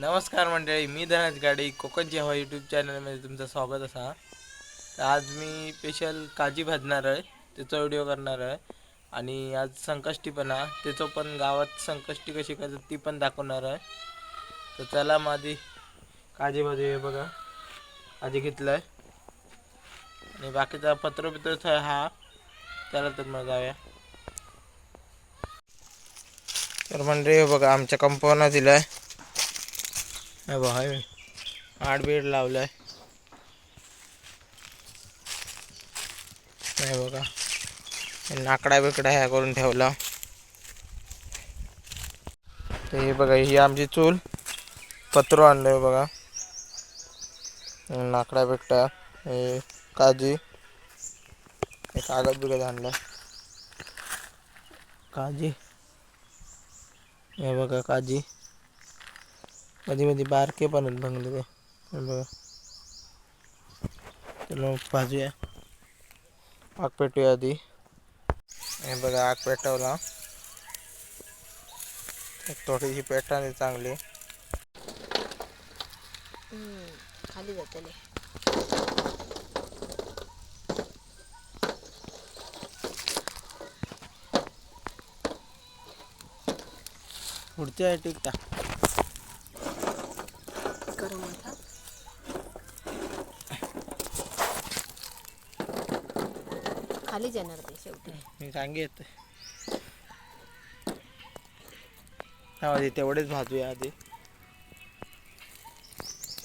नमस्कार मंडळी मी धनाज गाडी कोकणची हवा यूट्यूब चॅनलमध्ये तुमचं स्वागत असा. तर आज मी स्पेशल काजी भाजणार आहे त्याचा व्हिडिओ करणार आहे. आणि आज संकष्टी पण आहे त्याचं पण गावात संकष्टी कशी करतात ती पण दाखवणार आहे. तर चला माझी काजी भाजी हे बघा. आधी घेतलं आहे आणि बाकीचा पत्र बित्र हा त्याला तर मग जाऊया. तर मंडळी हे बघा आमच्या कंपाऊंडला दिलं आहे हे बघा हे आठ बेड लावलाय. हे बघा नाकडा बिकडा ह्या करून ठेवला. तर हे बघा ही आमची चूल पत्र आणलंय बघा. नाकडा बिकडा हे काजी हे कागद बिगद आणलाय. काजी हे बघा काजी. मध्ये मध्ये बारके पण आहेत बंगले ते. बघा. चलो भाजूया. आग पेटूया आधी. हे बघा आग पेटवला. एक थोडीशी पेटाने चांगली. खाली जातले पुढची आहे टिकता गरम होता खालीच येणार ते शेवटी. मी सांगेत हा आधी तेवढेच भाजूया आधी.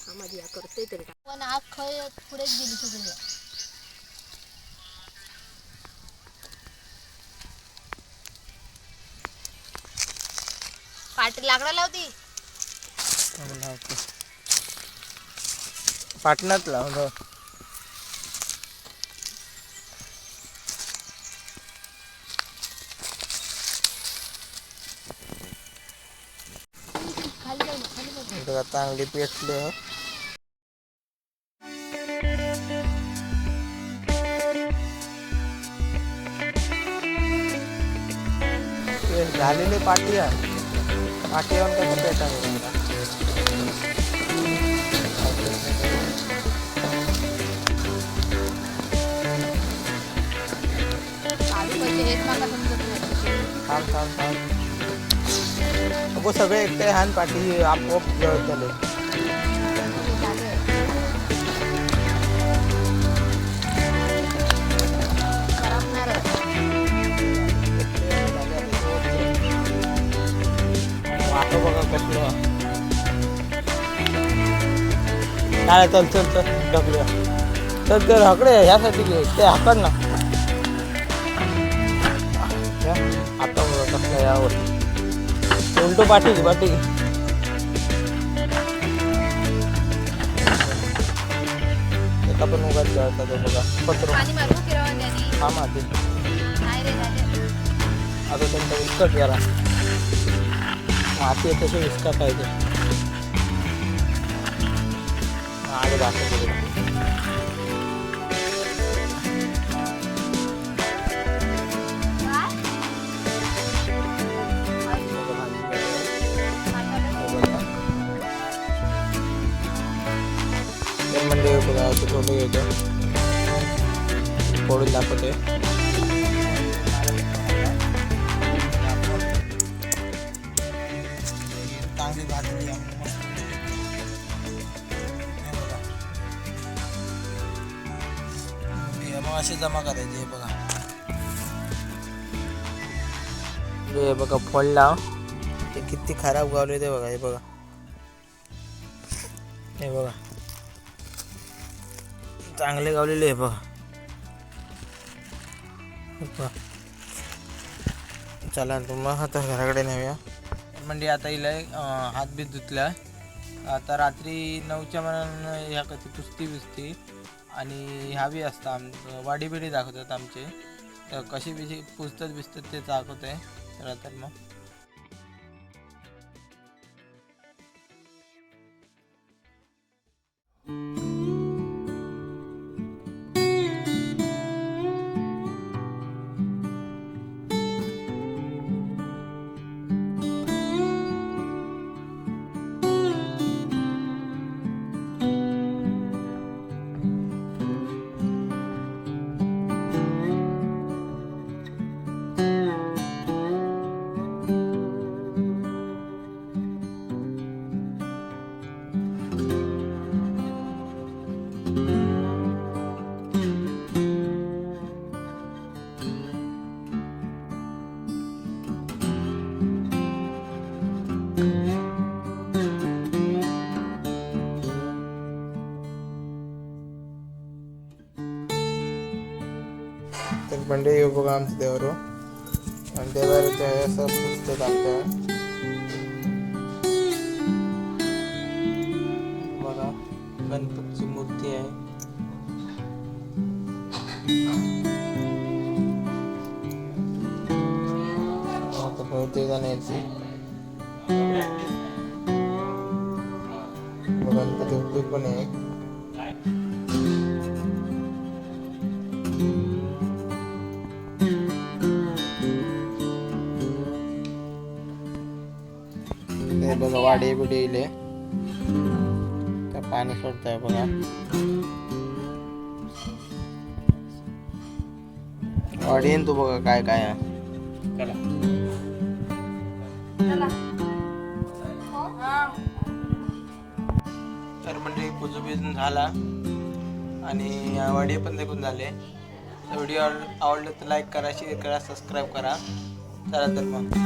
हा माझी या करतोय तरी पण आग खय पुढेच गेली सगळी. पाठी लाकडा लावती. पाटणात लाव बघा चांगली पेटली हो. ते झालेली पाठी आहे पाठी येऊन कसं पेटा चालू पैसे हेच मागा समजत नाही थांब थांब थांब अगो सगळे एकटे हान पाठी आपोआप जळत झाले जागे. वाटो बघा कसलं काय चल चल चल ढकलूया चल तर हकडे ह्यासाठी घे ते हाकड ना। आता बघा कसलं यावर. घे पाठी. घे एका पण उगाच जळता तो बघा. पत्र. हा माती. आता त्यांचा विस्कट करा माती तसे विस्कट आहे ते. आले दाखवतो म्हणजे बघा असं फोटो घ्यायचं फोडून दाखवते चांगली भाजली आहे मस्त. हे बघा. हे मग असे जमा करायचे हे बघा हे बघा फोडला ते किती खराब गावले ते बघा हे बघा हे बघा चांगले गावलेले आहे बघा. चला तुम्हाला आता घराकडे नेऊया. म्हणजे आता हिला हात बीत धुतला. आता रात्री नऊच्या मनानं ह्या कधी कुस्ती बिस्ती आणि ह्या बी असतं आम वाडी बिडी दाखवतात आमचे. तर कशी बिशी पुस्तक बिसतात ते दाखवत आहे तर आता मग म्हणजे हे बघा आमचं देवारो आणि देवाऱ्याचं आहे असं पुस्तक आमच्या बघा गणपतीची बघा वाडे बिडे इले. तर पाणी सोडताय बघा. वाडी येईन तू बघा काय काय आहे. तर म्हणजे पुजू बिजून झाला. आणि वाडी पण देखून झाले. तर व्हिडिओ आवडलं तर लाईक करा शेअर करा सबस्क्राईब करा. चला तर मग.